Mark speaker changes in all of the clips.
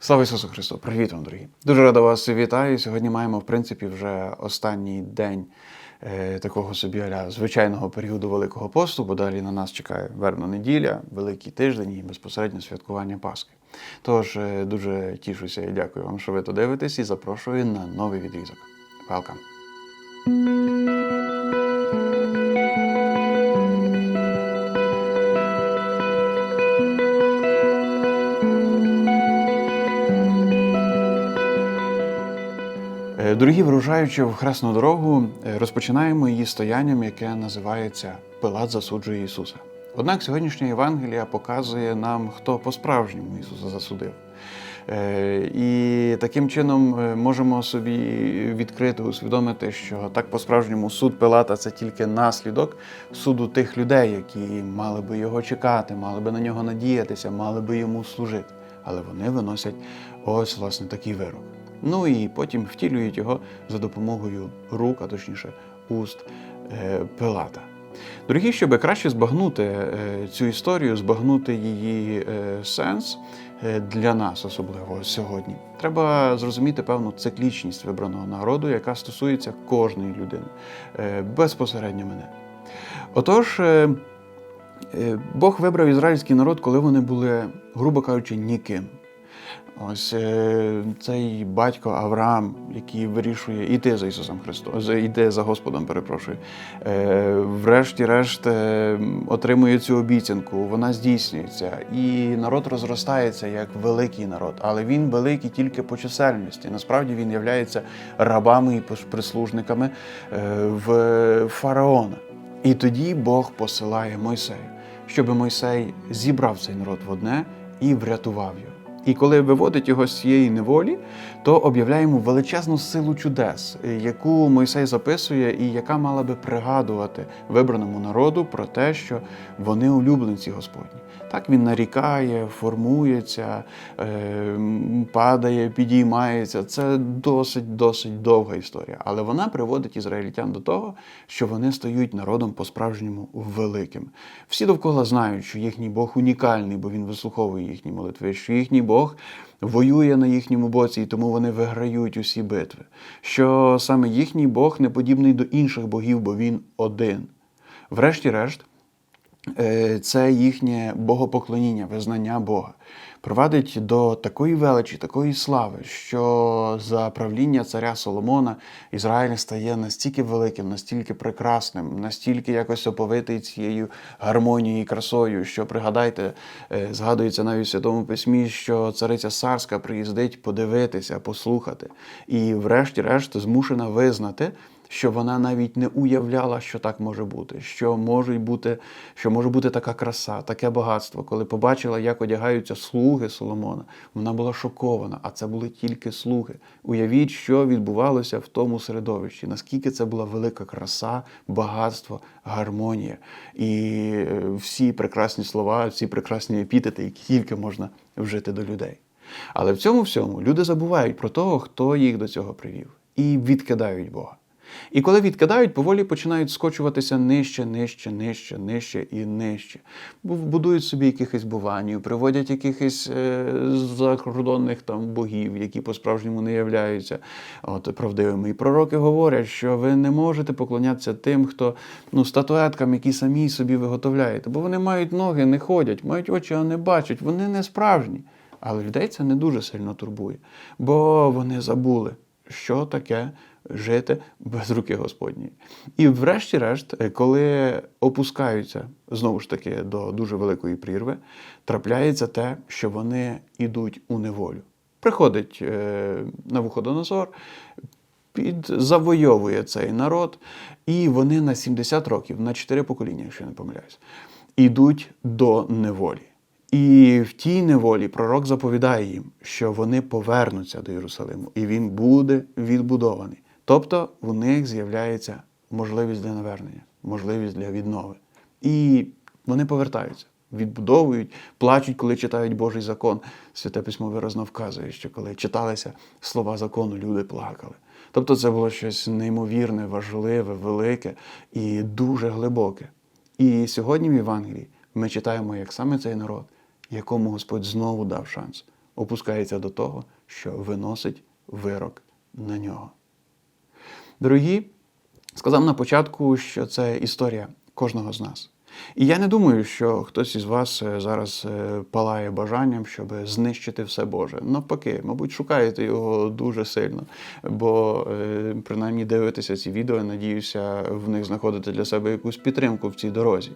Speaker 1: Слава Ісусу Христу! Привіт вам, дорогі! Дуже рада вас вітаю. Сьогодні маємо, в принципі, вже останній день е, такого собі аля звичайного періоду Великого посту, бо далі на нас чекає вербна неділя, великий тиждень і безпосередньо святкування Пасхи. Тож е, дуже тішуся і дякую вам, що ви то дивитесь, і запрошую на новий відрізок. Welcome! Дорогі вирушаючи в Хресну дорогу, е, розпочинаємо її стоянням, яке називається Пилат засуджує Ісуса. Однак сьогоднішня Євангелія показує нам, хто по-справжньому Ісуса засудив. Е, І таким чином е, можемо собі відкрити, усвідомити, що так по-справжньому суд Пилата це тільки наслідок суду тих людей, які мали би його чекати, мали би на нього надіятися, мали би йому служити. Але вони виносять ось власне такий вирок. Ну і потім втілюють його за допомогою рук, а точніше уст е, Пилата. Дорогі, щоб краще збагнути е, цю історію, збагнути її е, сенс для нас, особливо сьогодні, треба зрозуміти певну циклічність вибраного народу, яка стосується кожної людини, безпосередньо мене. Отож, Бог вибрав ізраїльський народ, коли вони були, грубо кажучи, ніким. Ось е, цей батько Авраам, який вирішує йти за Ісусом Христом, йде за Господом, перепрошую. Е, врешті-решт е, отримує цю обіцянку, вона здійснюється, і народ розростається як великий народ, але він великий тільки по чисельності. Насправді він є рабами і прислужниками в фараона. І тоді Бог посилає Мойсея, щоб Мойсей зібрав цей народ в одне і врятував його. І коли виводить його з цієї неволі, то об'являє йому величезну силу чудес, яку Мойсей записує, і яка мала би пригадувати вибраному народу про те, що вони улюбленці Господні. Так він нарікає, формується, е, падає, підіймається. Це досить досить довга історія. Але вона приводить ізраїльтян до того, що вони стають народом по-справжньому великим. Всі довкола знають, що їхній Бог унікальний, бо він вислуховує їхні молитви, що їхній Бог воює на їхньому боці, і тому вони виграють усі битви. Що саме їхній Бог не подібний до інших богів, бо він один. Врешті-решт, це їхнє богопоклоніння, визнання Бога. Провадить до такої величі, такої слави, що за правління царя Соломона Ізраїль стає настільки великим, настільки прекрасним, настільки якось оповитий цією гармонією і красою, що пригадайте, е, згадується навіть в Святому Письмі, що цариця Сарська приїздить подивитися, послухати, і, врешті-решт, змушена визнати що вона навіть не уявляла, що так може бути, що може бути, що може бути така краса, таке багатство. Коли побачила, як одягаються слуги Соломона, вона була шокована, а це були тільки слуги. Уявіть, що відбувалося в тому середовищі, наскільки це була велика краса, багатство, гармонія і е, всі прекрасні слова, всі прекрасні епітети, які тільки можна вжити до людей. Але в цьому всьому люди забувають про того, хто їх до цього привів, і відкидають Бога. І коли відкидають, поволі починають скочуватися нижче, нижче, нижче, нижче і нижче. Будують собі якихось буванів, приводять якихось е, закордонних там богів, які по-справжньому не являються от, правдивими. І пророки говорять, що ви не можете поклонятися тим, хто ну, статуеткам, які самі собі виготовляєте. Бо вони мають ноги, не ходять, мають очі, а не бачать. Вони не справжні. Але людей це не дуже сильно турбує, бо вони забули, що таке жити без руки Господньої. І врешті-решт, е, коли опускаються знову ж таки до дуже великої прірви, трапляється те, що вони йдуть у неволю. Приходить е, Навуходоносор, під завойовує цей народ, і вони на 70 років, на 4 покоління, якщо я не помиляюсь, ідуть до неволі. І в тій неволі пророк заповідає їм, що вони повернуться до Єрусалиму, і він буде відбудований. Тобто у них з'являється можливість для навернення, можливість для віднови. І вони повертаються, відбудовують, плачуть, коли читають Божий закон. Святе письмо виразно вказує, що коли читалися слова закону, люди плакали. Тобто це було щось неймовірне, важливе, велике і дуже глибоке. І сьогодні в Євангелії ми читаємо, як саме цей народ, якому Господь знову дав шанс, опускається до того, що виносить вирок на нього. Дорогі, сказав на початку, що це історія кожного з нас. І я не думаю, що хтось із вас е, зараз е, палає бажанням, щоб знищити все Боже. Навпаки, мабуть, шукаєте його дуже сильно, бо е, принаймні дивитеся ці відео, надіюся, в них знаходити для себе якусь підтримку в цій дорозі.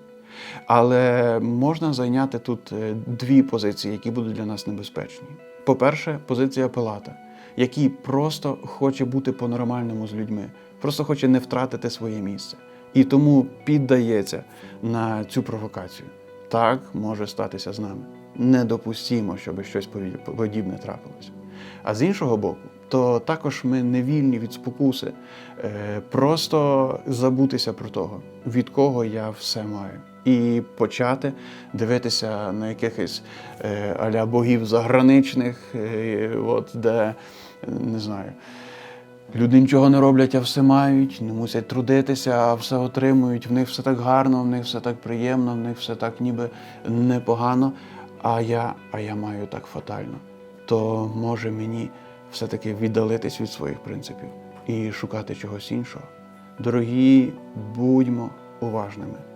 Speaker 1: Але можна зайняти тут дві позиції, які будуть для нас небезпечні. По-перше, позиція Пилата, який просто хоче бути по-нормальному з людьми, просто хоче не втратити своє місце. І тому піддається на цю провокацію. Так може статися з нами. Недопустімо, щоб щось подібне трапилося. А з іншого боку, то також ми не вільні від спокуси, е, просто забутися про того, від кого я все маю, і почати дивитися на якихось е, аля богів заграничних, е, от де не знаю. Люди нічого не роблять, а все мають, не мусять трудитися, а все отримують. В них все так гарно, в них все так приємно, в них все так ніби непогано. А я, а я маю так фатально. То може мені все-таки віддалитись від своїх принципів і шукати чогось іншого. Дорогі, будьмо уважними.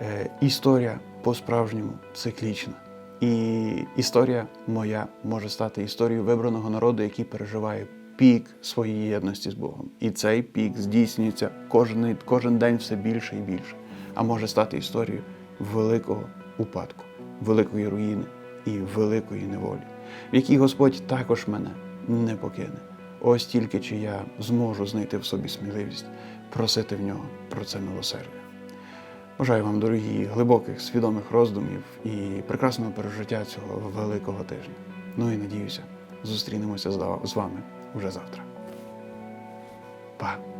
Speaker 1: Е, історія по-справжньому циклічна. І історія моя може стати історією вибраного народу, який переживає пік своєї єдності з Богом. І цей пік здійснюється кожен, кожен день все більше і більше. А може стати історією великого упадку, великої руїни і великої неволі, в якій Господь також мене не покине. Ось тільки чи я зможу знайти в собі сміливість просити в нього про це милосердя. Бажаю вам, дорогі, глибоких, свідомих роздумів і прекрасного пережиття цього великого тижня. Ну і надіюся, зустрінемося з вами уже завтра. Па!